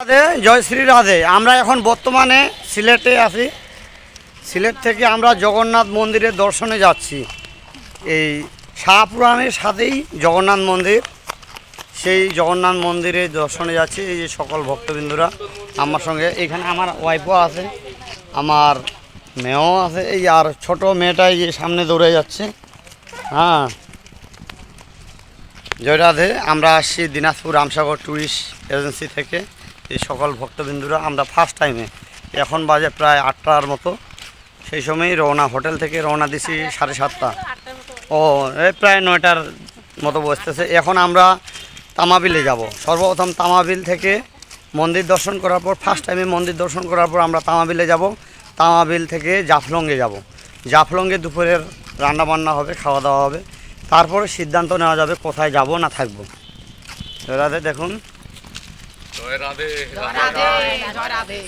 রাধে, জয় শ্রী রাধে। আমরা এখন বর্তমানে সিলেটে আছি। সিলেট থেকে আমরা জগন্নাথ মন্দিরের দর্শনে যাচ্ছি। এই শাহপুরাণের সাথেই জগন্নাথ মন্দির। সেই জগন্নাথ মন্দিরে দর্শনে যাচ্ছি। এই যে সকল ভক্তবৃন্দরা আমার সঙ্গে। এখানে আমার ওয়াইফও আছে, আমার মেয়েও আছে। এই আর ছোট মেয়েটাই যে সামনে দৌড়ে যাচ্ছে। হ্যাঁ। জয় রাধে। আমরা আসছি দিনাজপুর রামসাগর ট্যুরিস্ট এজেন্সি থেকে। এই সকল ভক্তবিন্দুরা, আমরা ফার্স্ট টাইমে এখন বাজে প্রায় আটটার মতো। সেই সময়ই রওনা, হোটেল থেকে রওনা দিছি সাড়ে সাতটা। ও, এই প্রায় নয়টার মতো বসতেছে। এখন আমরা তামাবিলে যাব। সর্বপ্রথম তামাবিল থেকে মন্দির দর্শন করার পর ফার্স্ট টাইমে মন্দির দর্শন করার পর আমরা তামাবিলে যাব। তামাবিল থেকে জাফলংয়ে যাব। জাফলংয়ে দুপুরের রান্না বান্না হবে খাওয়া দাওয়া হবে। তারপরে সিদ্ধান্ত নেওয়া যাবে কোথায় যাব না থাকব। রাধে দেখুন। জয় রাধে রাধে জয় রাধে